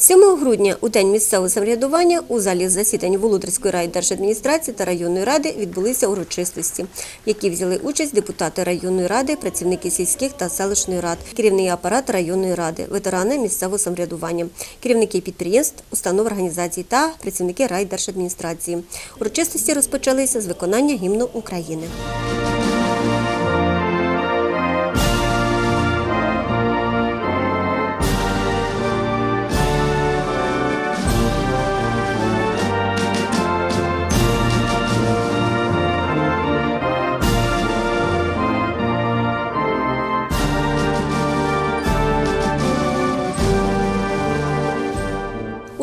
7 грудня у день місцевого самоврядування у залі засідань Володарської райдержадміністрації та районної ради відбулися урочистості, які взяли участь депутати районної ради, працівники сільських та селищної рад, керівний апарат районної ради, ветерани місцевого самоврядування, керівники підприємств, установ організацій та працівники райдержадміністрації. Урочистості розпочалися з виконання гімну України.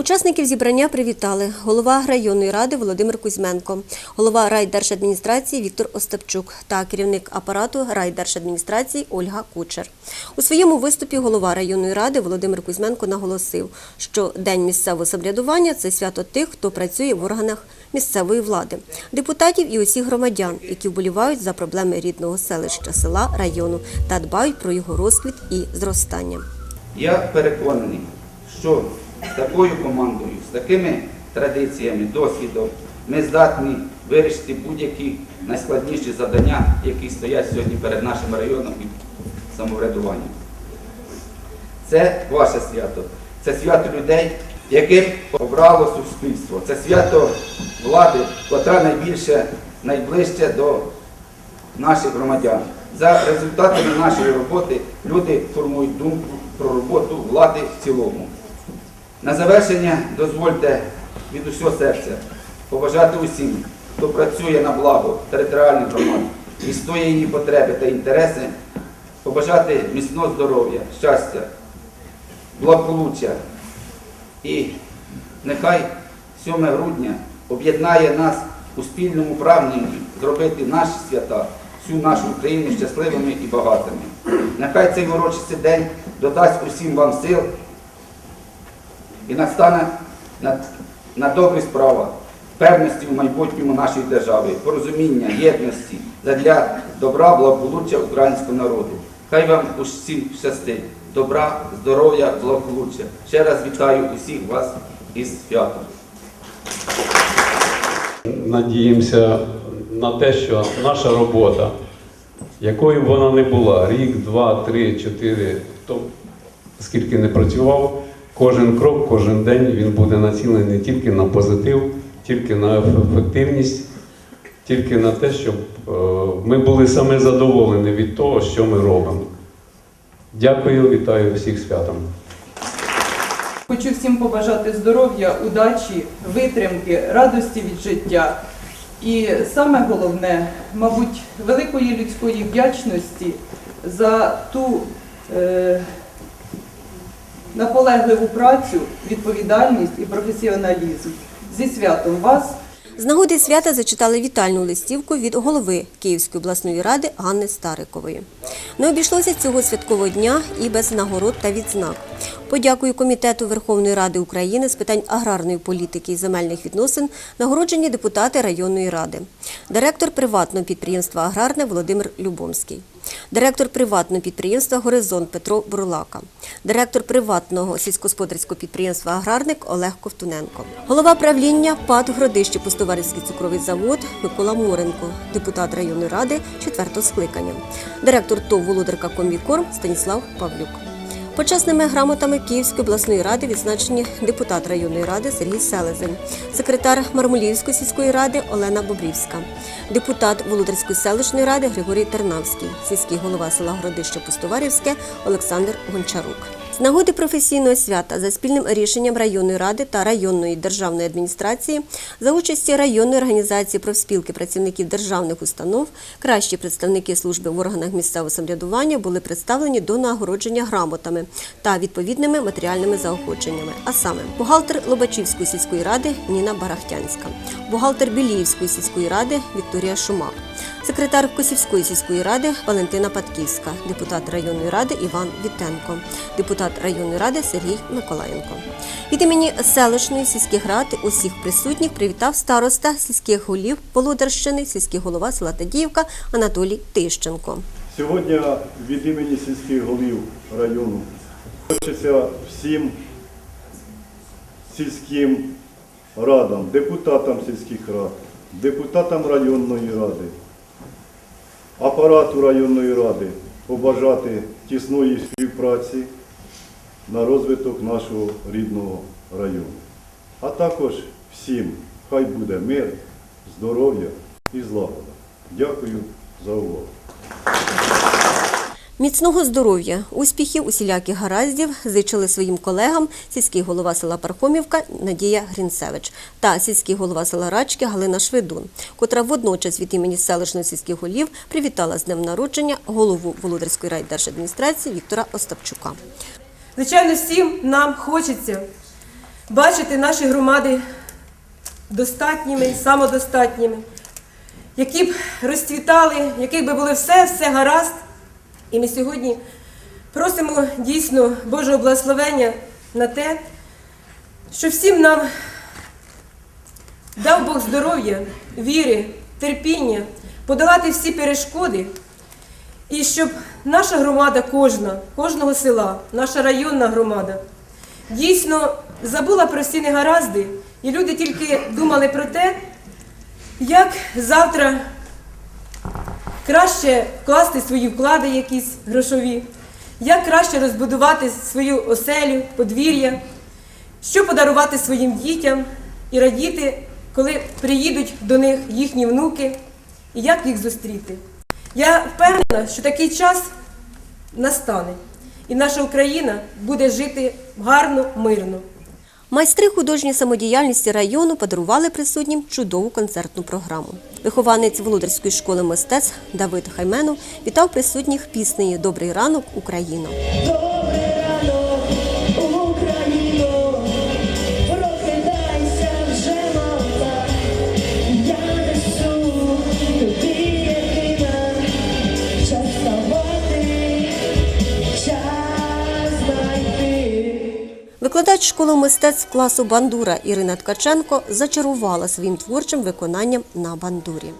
Учасників зібрання привітали голова районної ради Володимир Кузьменко, голова райдержадміністрації Віктор Остапчук та керівник апарату райдержадміністрації Ольга Кучер. У своєму виступі голова районної ради Володимир Кузьменко наголосив, що День місцевого самоврядування це свято тих, хто працює в органах місцевої влади, депутатів і усіх громадян, які вболівають за проблеми рідного селища, села, району та дбають про його розквіт і зростання. Я переконаний, що з такою командою, з такими традиціями, досвідом ми здатні вирішити будь-які найскладніші завдання, які стоять сьогодні перед нашим районом і самоврядуванням. Це ваше свято, це свято людей, яке обрало суспільство, це свято влади, котра найбільше, найближче до наших громадян. За результатами нашої роботи люди формують думку про роботу влади в цілому. На завершення дозвольте від усього серця побажати усім, хто працює на благо територіальних громад, відстоює її потреби та інтереси, побажати міцного здоров'я, щастя, благополуччя. І нехай 7 грудня об'єднає нас у спільному прагненні зробити наші свята, всю нашу Україну щасливими і багатими. Нехай цей урочистий день додасть усім вам сил і настане на, на добрі справа, певності в майбутньому нашої держави, порозуміння, єдності задля добра, благополуччя українського народу. Хай вам усім щастить, добра, здоров'я, благополуччя. Ще раз вітаю усіх вас із святом. Надіємося на те, що наша робота, якою б вона не була, рік, два, три, чотири, хто скільки не працював, кожен крок, кожен день він буде націлений тільки на позитив, тільки на ефективність, тільки на те, щоб е, ми були саме задоволені від того, що ми робимо. Дякую, вітаю всіх святом. Хочу всім побажати здоров'я, удачі, витримки, радості від життя. І саме головне, мабуть, великої людської вдячності за ту е, наполегливу працю, відповідальність і професіоналізм. Зі святом вас! З нагоди свята зачитали вітальну листівку від голови Київської обласної ради Ганни Старикової. Не обійшлося цього святкового дня і без нагород та відзнак. Подякую Комітету Верховної Ради України з питань аграрної політики і земельних відносин нагороджені депутати районної ради, директор приватного підприємства Аграрне Володимир Любомський, директор приватного підприємства Горизонт Петро Бурлака, директор приватного сільськогосподарського підприємства Аграрник Олег Ковтуненко, голова правління ПАД Гродище Пустоварівський цукровий завод Микола Моренко, депутат районної ради четвертого скликання, директор ТОВ Володарка Комбікорм Станіслав Павлюк. Почесними грамотами Київської обласної ради відзначені депутат районної ради Сергій Селезень, секретар Мармулівської сільської ради Олена Бобрівська, депутат Володарської селищної ради Григорій Тернавський, сільський голова села Городище Пустоварівське Олександр Гончарук. З нагоди професійного свята за спільним рішенням районної ради та районної державної адміністрації за участі районної організації профспілки працівників державних установ кращі представники служби в органах місцевого самоврядування були представлені до нагородження грамотами та відповідними матеріальними заохоченнями. А саме бухгалтер Лобачівської сільської ради Ніна Барахтянська, бухгалтер Біліївської сільської ради Вікторія Шумак, секретар Косівської сільської ради Валентина Патківська, депутат районної ради Іван Вітенко, депутат районної ради Сергій Миколаєнко. Від імені селищної сільських рад усіх присутніх привітав староста сільських голів Володарщини, сільський голова села Тадіївка Анатолій Тищенко. Сьогодні від імені сільських голів району хочеться всім сільським радам, депутатам сільських рад, депутатам районної ради, апарату районної ради побажати тісної співпраці на розвиток нашого рідного району. А також всім хай буде мир, здоров'я і злагода. Дякую за увагу. Міцного здоров'я, успіхів, усіляких гараздів зичили своїм колегам сільський голова села Пархомівка Надія Грінцевич та сільський голова села Рачки Галина Шведун, котра водночас від імені селищної сільських голів привітала з днем народження голову Володарської райдержадміністрації Віктора Остапчука. Звичайно, всім нам хочеться бачити наші громади достатніми, самодостатніми, які б розцвітали, яких би було все, все гаразд. І ми сьогодні просимо дійсно Божого благословення на те, що всім нам дав Бог здоров'я, віри, терпіння, подолати всі перешкоди. І щоб наша громада, кожна, кожного села, наша районна громада, дійсно забула про всі негаразди, і люди тільки думали про те, як завтра краще вкласти свої вклади якісь грошові, як краще розбудувати свою оселю, подвір'я, що подарувати своїм дітям і радіти, коли приїдуть до них їхні внуки, і як їх зустріти. Я впевнена, що такий час настане, і наша Україна буде жити гарно, мирно. Майстри художньої самодіяльності району подарували присутнім чудову концертну програму. Вихованець Володарської школи мистецтв Давид Хайменов вітав присутніх піснею Добрий ранок, Україно. Школи мистецтв класу бандура Ірина Ткаченко зачарувала своїм творчим виконанням на бандурі.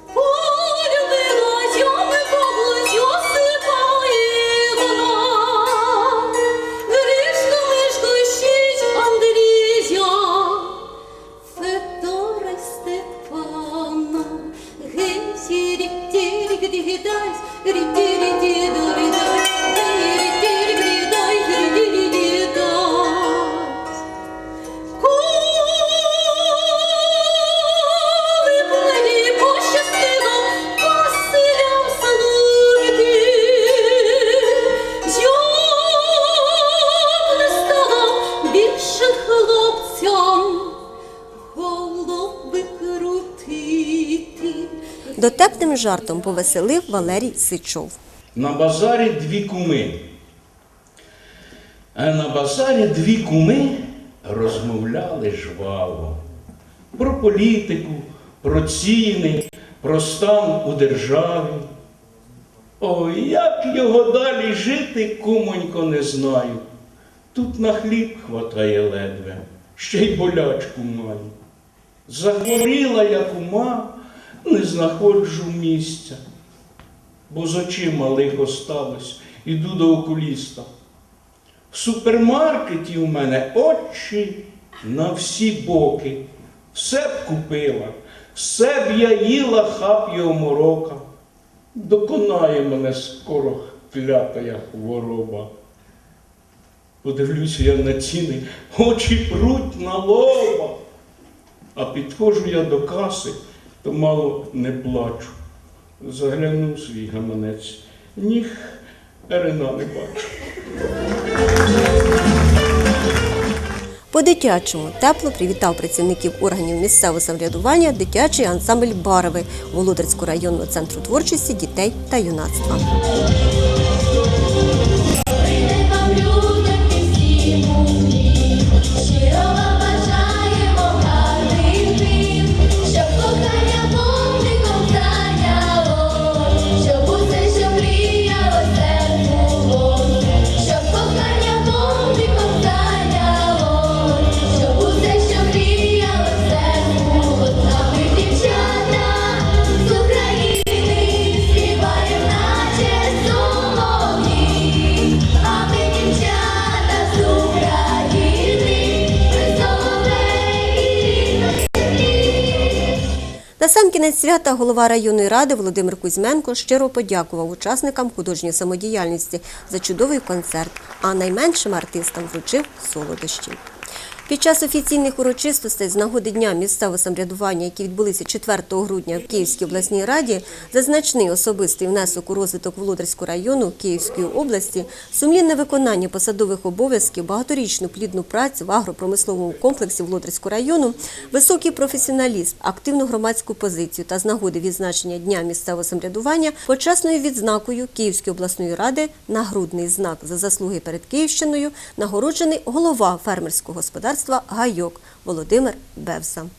Дотепним жартом повеселив Валерій Сичов. На базарі дві куми. А на базарі дві куми розмовляли жваво. Про політику, про ціни, про стан у державі. Ой, як його далі жити, кумонько, не знаю. Тут на хліб хватає ледве, ще й болячку маю. Захворіла я кума, не знаходжу місця бо з очима лихо сталось, іду до окуліста. В супермаркеті у мене очі на всі боки. Все б купила, все б я їла хап його морока. Доконає мене скоро клятая хвороба. Подивлюся я на ціни, очі пруть на лоба. А підходжу я до каси, то мало не плачу. Заглянув свій гаманець. Ніг Ерина не бачу. По-дитячому тепло привітав працівників органів місцевого самоврядування дитячий ансамбль Барви Володарського районного центру творчості дітей та юнацтва. Кінець свята голова районної ради Володимир Кузьменко щиро подякував учасникам художньої самодіяльності за чудовий концерт, а найменшим артистам вручив солодощі. Під час офіційних урочистостей з нагоди Дня місцевого самоврядування, які відбулися 4 грудня в Київській обласній раді, за значний особистий внесок у розвиток Володарського району Київської області, сумлінне виконання посадових обов'язків, багаторічну плідну працю в агропромисловому комплексі Володарського району, високий професіоналізм, активну громадську позицію та з нагоди відзначення Дня місцевого самоврядування почесною відзнакою Київської обласної ради нагрудний знак. За заслуги перед Київщиною нагороджений голова фермерського господарства Гайок Володимир Бевса.